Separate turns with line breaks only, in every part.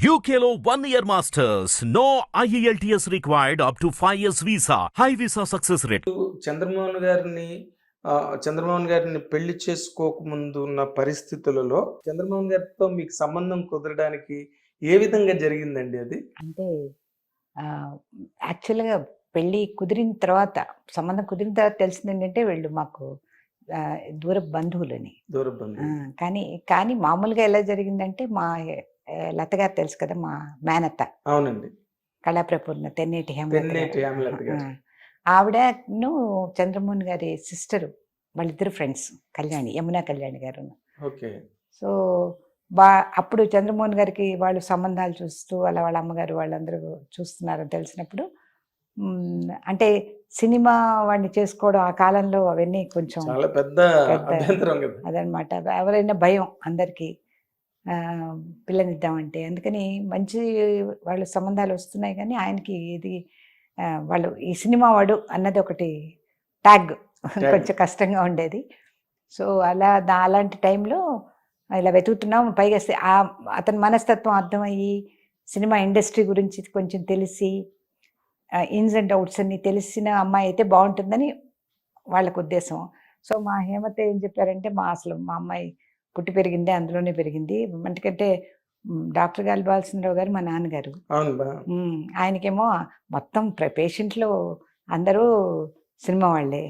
One year masters. No E IELTS required up to 5 years visa. High visa success rate.
Chandramohan గారిని చంద్రమోహన్ గారిని పెళ్ళి చేసుకోకముందు ఉన్న పరిస్థితులలో చంద్రమోహన్ గారితో మీకు సంబంధం కుదరడానికి ఏ విధంగా జరిగిందండి అది
అంటే ఆ, యాక్చువల్గా పెళ్ళి కుదిరిన తర్వాత సంబంధం కుదిరిన తర్వాత తెలిసింది ఏంటంటే వీళ్ళు మాకు దూర బంధువులని
దూర
ఆ,
బంధువు
కానీ కానీ మామూలుగా ఎలా జరిగిందంటే మా లత గారు తెలుసు కదా మా మేనత్త.
అవునండి.
కళాప్రపూర్ణ తెన్నేటి హేమలత గారు.
తెన్నేటి హేమలత గారు.
ఆ, ఆవిడను చంద్రమోహన్ గారి సిస్టర్ వాళ్ళిద్దరు ఫ్రెండ్స్ కళ్యాణి యమునా కళ్యాణి గారు.
ఓకే.
సో బా అప్పుడు చంద్రమోహన్ గారికి వాళ్ళు సంబంధాలు చూస్తూ వాళ్ళ వాళ్ళ అమ్మగారు వాళ్ళందరూ చూస్తున్నారని తెలిసినప్పుడు అంటే సినిమా వాడిని చేసుకోవడం ఆ కాలంలో అవన్నీ కొంచెం
పెద్ద
అదనమాట. ఎవరైనా భయం అందరికీ. పిల్లనిద్దామంటే. అందుకని మంచి వాళ్ళ సంబంధాలు వస్తున్నాయి కానీ ఆయనకి ఇది వాళ్ళు ఈ సినిమా వాడు అన్నది ఒకటి ట్యాగ్ కొంచెం కష్టంగా ఉండేది. సో అలా దా- అలాంటి టైంలో ఇలా వెతుకుతున్నాం. పైగా అతని మనస్తత్వం అర్థమయ్యి సినిమా ఇండస్ట్రీ గురించి కొంచెం తెలిసి ఇన్స్ అండ్ అవుట్స్ అన్ని తెలిసిన అమ్మాయి అయితే బాగుంటుందని వాళ్ళకు ఉద్దేశం. సో మా హేమత ఏం చెప్పారంటే మా అసలు మా అమ్మాయి పుట్టి పెరిగింది అందులోనే పెరిగింది. ఎందుకంటే డాక్టర్ గాలి బాలచంద్రరావు గారు మా నాన్నగారు. ఆయనకేమో మొత్తం పేషెంట్లు అందరూ సినిమా వాళ్ళే.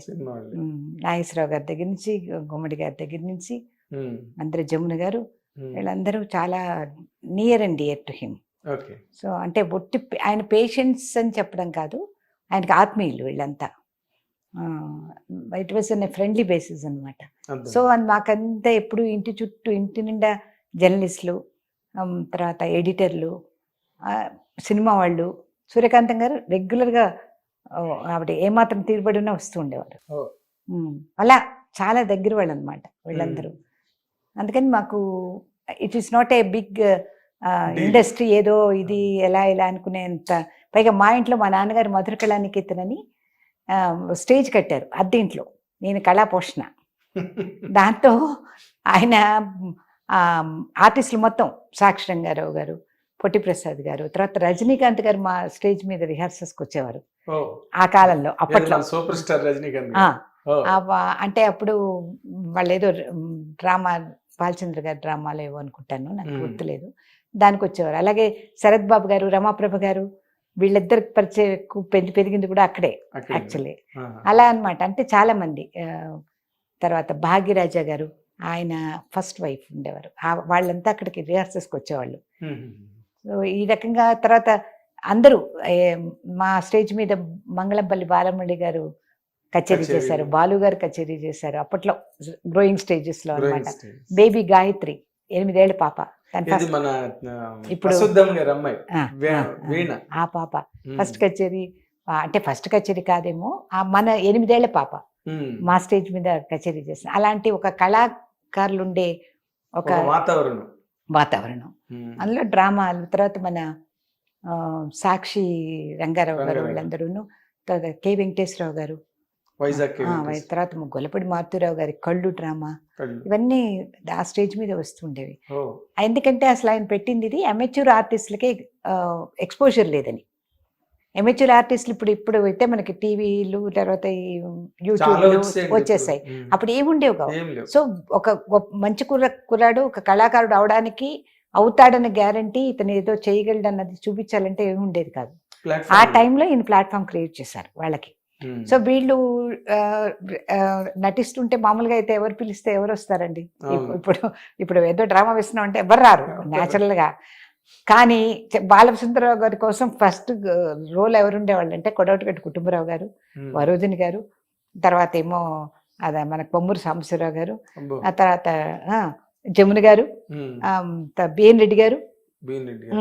నాగేశ్వరరావు గారి దగ్గర నుంచి గుమ్మడి గారి దగ్గర నుంచి అందరు జమున గారు వీళ్ళందరూ చాలా near and dear to him. So అంటే ఒట్టి ఆయన పేషెంట్స్ అని చెప్పడం కాదు ఆయనకి ఆత్మీయులు వీళ్ళంతా. It was on friendly basis అనమాట. సో అది మాకంతా ఎప్పుడు ఇంటి చుట్టూ ఇంటి నిండా జర్నలిస్టులు తర్వాత ఎడిటర్లు సినిమా వాళ్ళు సూర్యకాంతం గారు రెగ్యులర్గా ఆవిడ ఏమాత్రం తీరుబడి ఉన్నా వస్తూ ఉండేవారు. అలా చాలా దగ్గర వాళ్ళు అనమాట వీళ్ళందరూ అందుకని మాకు it is not a big. Industry ఏదో ఇది ఎలా ఎలా అనుకునేంత పైగా మా ఇంట్లో మా నాన్నగారు మధుర కళానికేతన్ అని స్టేజ్ కట్టారు అద్దె ఇంట్లో నేను కళా పోషణ దాంతో ఆయన ఆర్టిస్టులు మొత్తం సాక్షి రంగారావు గారు పొట్టి ప్రసాద్ గారు తర్వాత రజనీకాంత్ గారు మా స్టేజ్ మీద రిహార్సల్స్కి వచ్చేవారు. ఆ కాలంలో అప్పట్లో.
సూపర్ స్టార్ రజనీకాంత్
అంటే అప్పుడు వాళ్ళు ఏదో డ్రామా బాలచంద్ర గారి డ్రామాలో ఏవో అనుకుంటాను నాకు. గుర్తులేదు. దానికి వచ్చేవారు అలాగే శరత్ బాబు గారు రమాప్రభ గారు వీళ్ళిద్దరి పరిచయం ఎక్కువ పెరిగి పెరిగింది కూడా అక్కడే. యాక్చువల్లీ. అలా అన్నమాట అంటే చాలా మంది తర్వాత భాగ్యరాజా గారు ఆయన ఫస్ట్ వైఫ్ ఉండేవారు వాళ్ళంతా అక్కడికి రిహార్సల్స్కి వచ్చేవాళ్ళు సో ఈ రకంగా తర్వాత అందరూ మా స్టేజ్ మీద మంగళంపల్లి బాలమురళి గారు కచేరీ. చేశారు బాలు గారు కచేరీ చేశారు అప్పట్లో గ్రోయింగ్
స్టేజెస్లో
అనమాట. బేబీ గాయత్రి ఎనిమిదేళ్ళ పాప. ఇప్పుడు- ఆ, పాప. ఫస్ట్ కచేరీ అంటే ఫస్ట్ కచేరీ కాదేమో ఆ మన ఎనిమిదేళ్ళ పాప. మా స్టేజ్ మీద కచేరీ చేసిన. అలాంటి ఒక కళాకారులు ఉండే ఒక
వాతావరణం.
వాతావరణం. అందులో డ్రామాలు తర్వాత మన సాక్షి రంగారావు గారు
రంగారావు.
వీళ్ళందరూను తర్వాత కే. వెంకటేశ్వరరావు గారు
వైజాగ్
తర్వాత గొల్లపూడి మారుతిరావు గారి కళ్ళు డ్రామా. ఇవన్నీ ఆ స్టేజ్ మీద వస్తుండేవి. ఎందుకంటే అసలు ఆయన పెట్టింది ఇది అమెచ్యూర్ ఆర్టిస్టులకే ఎక్స్పోజర్ లేదని. అమెచ్యూర్ ఆర్టిస్టులు ఇప్పుడు ఇప్పుడు అయితే మనకి టీవీలు తర్వాత యూట్యూబ్ వచ్చేసాయి. అప్పుడు ఏముండేవి కావు. సో ఒక మంచి కుర్ర కుర్రాడు ఒక కళాకారుడు అవడానికి అవుతాడన్న గ్యారంటీ ఇతను ఏదో చేయగలడు అన్నది చూపించాలంటే ఏమి ఉండేది కాదు ఆ. టైంలో ఈయన ప్లాట్ఫామ్ క్రియేట్ చేశారు వాళ్ళకి. సో వీళ్ళు నటిస్తుంటే మామూలుగా అయితే ఎవరు పిలిస్తే ఎవరు వస్తారండి. ఇప్పుడు ఇప్పుడు ఏదో డ్రామా వేస్తున్నాం అంటే ఎవరు రారు న్యాచురల్గా కానీ బాలవసంతరావు గారి కోసం ఫస్ట్ రోల్ ఎవరు ఉండేవాళ్ళు అంటే కొడవటిగట్టు కుటుంబరావు గారు
ఉమ్,
వరోధిని గారు తర్వాత ఏమో అదే మన కొమ్మూరు సాంబశివరావు గారు ఆ తర్వాత జమున గారు ఆ, త- బిఎన్ రెడ్డి గారు.
గారు.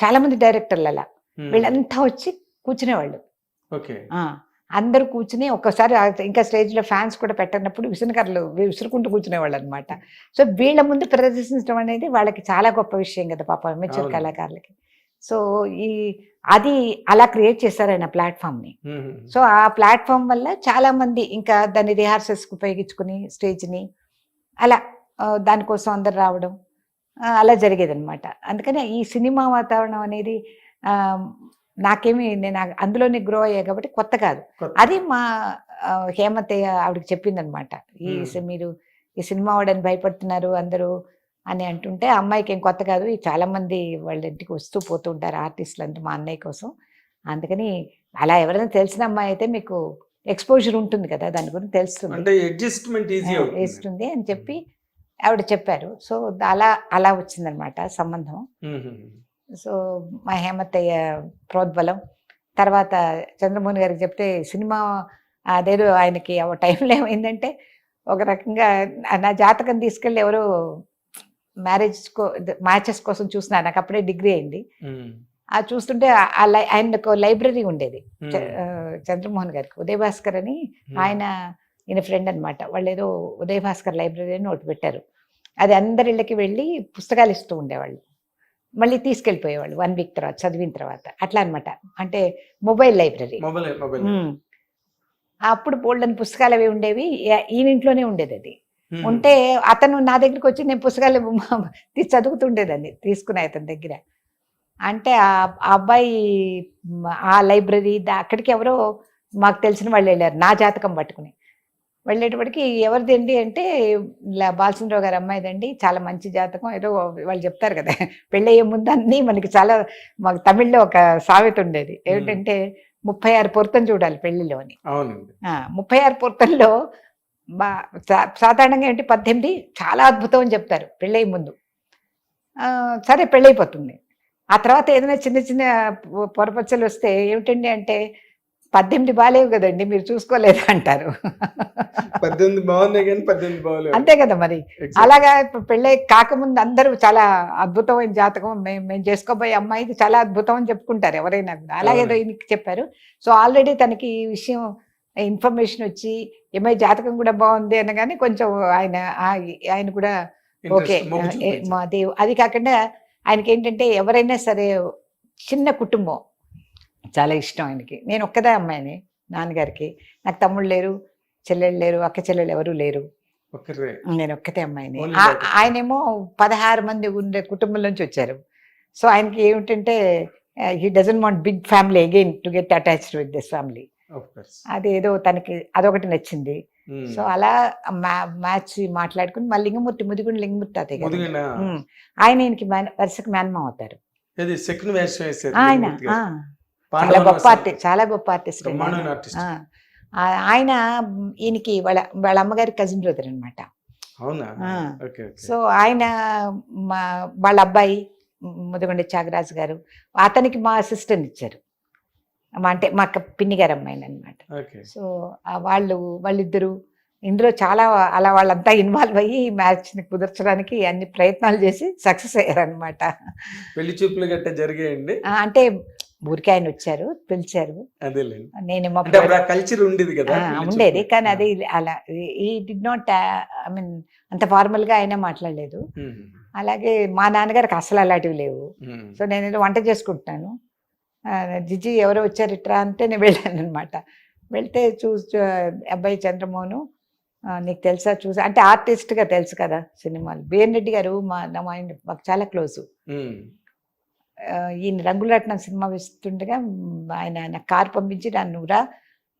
చాలా మంది డైరెక్టర్లు అలా వీళ్ళంతా వచ్చి కూర్చునేవాళ్ళు.
ఓకే.
అందరూ కూర్చుని ఒక్కసారి ఇంకా స్టేజ్లో ఫ్యాన్స్ కూడా పెట్టినప్పుడు విసునకర్లు విసురుకుంటూ కూర్చునేవాళ్ళు అనమాట సో వీళ్ళ ముందు ప్రదర్శించడం అనేది వాళ్ళకి చాలా గొప్ప విషయం కదా పాప మెచ్యూర్. కళాకారులకి. సో ఈ అది అలా క్రియేట్ చేశారు ఆయన ప్లాట్ఫామ్ని
ఉమ్,
సో ఆ ప్లాట్ఫామ్ వల్ల చాలా మంది ఇంకా దాన్ని రిహార్సల్స్ ఉపయోగించుకుని స్టేజ్ని అలా దానికోసం అందరు రావడం అలా జరిగేదన్నమాట. అందుకని ఈ సినిమా వాతావరణం అనేది నాకేమి నేను అందులోనే గ్రో అయ్యా కాబట్టి కొత్త కాదు. అది మా హేమతయ్య ఆవిడకి చెప్పిందనమాట. ఈ మీరు ఈ సినిమా వాడని భయపడుతున్నారు అందరూ అని అంటుంటే అమ్మాయికి ఏం కొత్త కాదు. ఈ చాలా మంది వాళ్ళ ఇంటికి వస్తూ పోతూ ఉంటారు ఆర్టిస్టులు అంటే మా అన్నయ్య కోసం. అందుకని అలా ఎవరైనా తెలిసిన అమ్మాయి అయితే మీకు ఎక్స్పోజర్ ఉంటుంది కదా దాని గురించి తెలుస్తుంది. వేస్తుంది అని చెప్పి ఆవిడ చెప్పారు. సో అలా అలా వచ్చిందనమాట సంబంధం. సో మా హేమత్తయ్య ప్రోద్బలం. తర్వాత చంద్రమోహన్ గారికి చెప్తే సినిమా అదేదో ఆయనకి ఆ టైంలో ఏమైందంటే ఒక రకంగా నా- జాతకం తీసుకెళ్ళి ఎవరో మ్యారేజ్ కో మ్యాచెస్ కోసం చూస్తున్నారు నాకు అప్పుడే డిగ్రీ అయింది. ఆ చూస్తుంటే ఆ- లై ఆయనకు లైబ్రరీ ఉండేది. చంద్రమోహన్ గారికి. ఉదయ్ భాస్కర్ అని. ఆయన ఈయన ఫ్రెండ్ అన్నమాట. వాళ్ళు ఏదో ఉదయ్ భాస్కర్ లైబ్రరీ అని ఒకటి పెట్టారు. అది అందరి ఇళ్ళకి వెళ్ళి పుస్తకాలు ఇస్తూ ఉండేవాళ్ళు. మళ్ళీ తీసుకెళ్ళిపోయేవాళ్ళు వన్ వీక్ తర్వాత చదివిన తర్వాత. అట్లా అన్నమాట. అంటే మొబైల్ లైబ్రరీ. అప్పుడు బోల్డని పుస్తకాలు అవి ఉండేవి. ఈ- ఈయన ఇంట్లోనే ఉండేది అది. ఉంటే అతను నా దగ్గరికి వచ్చి నేను పుస్తకాలు చదువుతుండేదాన్ని తీసుకునే అతని దగ్గర. అంటే ఆ అబ్బాయి ఆ లైబ్రరీ అక్కడికి ఎవరో మాకు తెలిసిన వాళ్ళు వెళ్ళారు నా జాతకం పట్టుకుని. వెళ్ళేటప్పటికి ఎవరిదండి అంటే ఇలా బాలచంద్రరావు గారి అమ్మాయిదండి. చాలా మంచి జాతకం. ఏదో వాళ్ళు చెప్తారు కదా పెళ్ళయ్యే ముందు అన్నీ మనకి చాలా మాకు తమిళ్ళో ఒక సామెత ఉండేది. ఏమిటంటే ముప్పై ఆరు పొరుతం చూడాలి పెళ్ళిలో అని
అవునండి.
ఆ, ముప్పై ఆరు బా సా- సాధారణంగా ఏంటి పద్దెనిమిది చాలా అద్భుతం అని చెప్తారు పెళ్ళయి ముందు. సరే పెళ్ళైపోతుంది. ఆ తర్వాత ఏదైనా చిన్న చిన్న పొరపచ్చలు వస్తే ఏమిటండి అంటే పద్దెనిమిది బాగాలేవు కదండి మీరు చూసుకోలేదు అంటారు.
పద్దెనిమిది బాగున్నాయి కానీ పద్దెనిమిది
అంతే కదా మరి. అలాగా పెళ్ళై కాకముందు అందరూ చాలా అద్భుతమైన జాతకం మేము మేము చేసుకోబోయే అమ్మాయిది చాలా అద్భుతం అని చెప్పుకుంటారు ఎవరైనా కూడా. ఈయనకి చెప్పారు. సో ఆల్రెడీ తనకి ఈ విషయం ఇన్ఫర్మేషన్ వచ్చి ఏమై జాతకం కూడా బాగుంది అనగానే కొంచెం ఆయన ఆయన కూడా ఓకే
చూపించారు.
మాది అది కాకుండా ఆయనకి ఏంటంటే ఎవరైనా సరే చిన్న కుటుంబం చాలా ఇష్టం ఆయనకి. నేను ఒక్కదే అమ్మాయిని నాన్నగారికి. నాకు తమ్ముళ్ళు లేరు చెల్లెళ్ళు లేరు అక్క చెల్లెళ్ళు ఎవరు లేరు. నేను ఒక్కతే అమ్మాయిని. ఆయనేమో పదహారు మంది ఉండే కుటుంబం నుంచి వచ్చారు. సో ఆయనకి ఏమిటంటే he doesn't want big family again to get attached with this family అది ఏదో తనకి అదొకటి నచ్చింది. సో అలా మ్యాచ్ మాట్లాడుకుని మా లింగమూర్తి ముదిగుండి లింగమూర్తి
ముదిగిన?
ఉమ్. ఆయన ఈయనకి మేన- వరుసకు మేనమా అవుతారు ఆయన. చాలా గొప్ప. ఆర్టిస్ట్ చాలా గొప్ప ఆర్టిస్ట్. ఆయన. ఈయనకి వాళ్ళ వాళ్ళ అమ్మగారి కజిన్ బ్రదర్ అనమాట సో ఆయన మా వాళ్ళ అబ్బాయి ముదిగొండ త్యాగరాజు గారు అతనికి మా అసిస్టెంట్ ఇచ్చారు. మా అంటే మా అక్క పిన్ని గారు అమ్మాయిని అనమాట సో వాళ్ళు వాళ్ళిద్దరు ఇందులో చాలా అలా వాళ్ళంతా ఇన్వాల్వ్ అయ్యి మ్యాచ్ని కుదర్చడానికి అన్ని ప్రయత్నాలు చేసి సక్సెస్ అయ్యారనమాట
పెళ్ళి చూపులు గట్ట జరిగాయండి?
అంటే ఊరికే ఆయన వచ్చారు పిలిచారు
ఆ కల్చర్ ఉండేది కదా
ఉండేది. కానీ అది అలా he did not I mean అంత ఫార్మల్గా ఆయన మాట్లాడలేదు. అలాగే మా నాన్నగారికి అసలు అలాంటివి లేవు. సో నేను వంట చేసుకుంటున్నాను. జిజి ఎవరో వచ్చారు ఇట్రా అంటే నేను వెళ్ళాను అనమాట వెళ్తే చూసి అబ్బాయి చంద్రమోహను నీకు తెలుసా చూసా అంటే ఆర్టిస్ట్గా తెలుసు కదా సినిమాలు. బిఎన్ రెడ్డి గారు మా నా మైండ్ మాకు చాలా క్లోజు. ఈయన రంగులట్నం సినిమా ఇస్తుండగా మ్, ఆయన నాకు కారు పంపించి నన్ను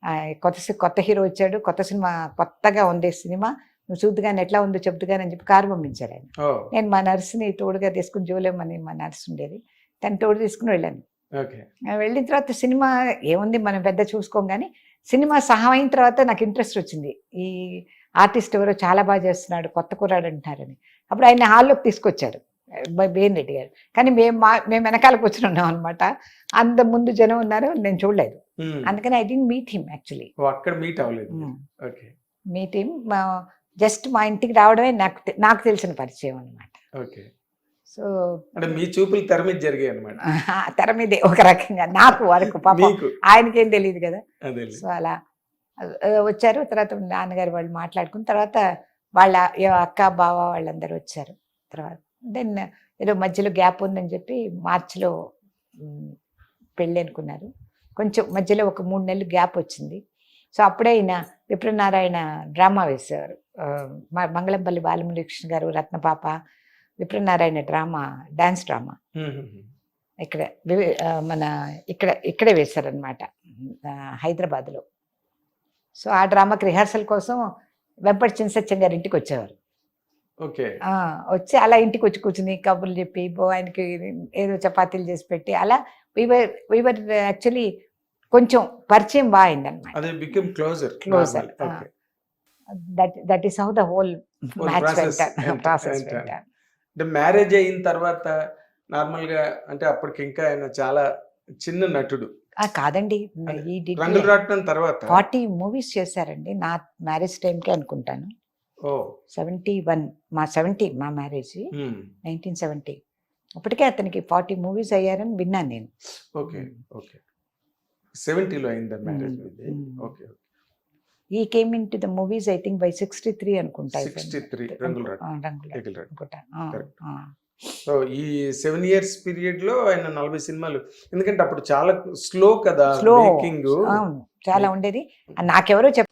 ఆ, కొత్త కొత్త హీరో వచ్చాడు కొత్త సినిమా కొత్తగా ఉంది సినిమా నువ్వు చూద్దుగాని ఎట్లా ఉందో చెప్తుగాని అని చెప్పి కారు పంపించారు ఆయన. నేను మా నర్సుని తోడుగా తీసుకుని జోలేమని మా నర్స్ ఉండేది తను తోడు తీసుకుని వెళ్ళాను. వెళ్ళిన తర్వాత సినిమా ఏముంది మనం పెద్ద చూసుకోం కానీ సినిమా సహా అయిన తర్వాత నాకు ఇంట్రెస్ట్ వచ్చింది. ఈ ఆర్టిస్ట్ ఎవరో చాలా బాగా చేస్తున్నాడు కొత్త కుర్రాడు అంటున్నారని. అప్పుడు ఆయన హాల్లోకి తీసుకొచ్చారు. బేన్ రెడ్డి గారు. కానీ మేము మా మేము వెనకాల కూర్చుని అనమాట అంత ముందు జనం ఉన్నారు నేను చూడలేదు. అందుకని I didn't meet him actually.
అక్కడ మీట్ అవ్వలేదు. ఓకే.
మీట్ హిమ్ జస్ట్ మా ఇంటికి రావడమే నాకు నాకు తెలిసిన పరిచయం అనమాట
ఓకే.
సో
అంటే మీ చూపులు తెర మీద జరిగాయి అనమాట
తెర మీదే ఒక రకంగా. నాకు వరకు పాపం ఆయనకేం తెలియదు కదా. సో అలా వచ్చారు. తర్వాత నాన్నగారు వాళ్ళు మాట్లాడుకున్న తర్వాత వాళ్ళ అక్క బావ వాళ్ళందరూ వచ్చారు. తర్వాత దెన్ ఏదో మధ్యలో గ్యాప్ ఉందని చెప్పి మార్చిలో పెళ్ళి అనుకున్నారు. కొంచెం మధ్యలో ఒక మూడు నెలలు గ్యాప్ వచ్చింది. సో అప్పుడే ఆయన విప్రనారాయణ డ్రామా వేసేవారు. మంగళంపల్లి బాలమురకృష్ణ గారు Ratnapapa Vipranarayana drama dance drama. ఇక్కడ మన ఇక్కడ ఇక్కడే వేశారనమాట హైదరాబాద్లో. సో ఆ డ్రామాకి రిహార్సల్ కోసం వెంపటి చిన్న సత్యం గారి ఇంటికి వచ్చేవారు. వచ్చి అలా ఇంటికి వచ్చి కూర్చుని కబుర్లు చెప్పి బో ఆయనకి ఏదో చపాతీలు చేసి పెట్టి అలా వీవర్ వీవర్ యాక్చువల్లీ కొంచెం పరిచయం బాగా అయిందనమాట
అదే become closer
that that is how the whole match process
అంటే మ్యారేజ్ అయిన తర్వాత నార్మల్గా అంటే అప్పటికి ఇంకా ఆయన చాలా చిన్న నటుడు.
కాదండి. ఈ
తర్వాత.
ఫార్టీ మూవీస్ చేశారండి. నా మ్యారేజ్ టైంకి అనుకుంటాను. సెవెంటీ వన్ మా సెవెంటీ మా మ్యారేజ్
ఉమ్,
నైన్టీన్ సెవెంటీ. అప్పటికే అతనికి ఫార్టీ మూవీస్ అయ్యారని విన్నాను నేను.
Okay okay. సెవెంటీలో అయిందా మ్యారేజ్ మీది?
ఉమ్.
Okay
he came into the movies I think by sixty three అనుకుంటా.
Sixty three.
అనుకుంటా.
సో ఈ సెవెన్ ఇయర్స్ పీరియడ్లో ఆయన నలభై సినిమాలు ఎందుకంటే అప్పుడు చాలా స్లో కదా
స్లో
మేకింగ్.
చాలా ఉండేది. నాకెవరో చెప్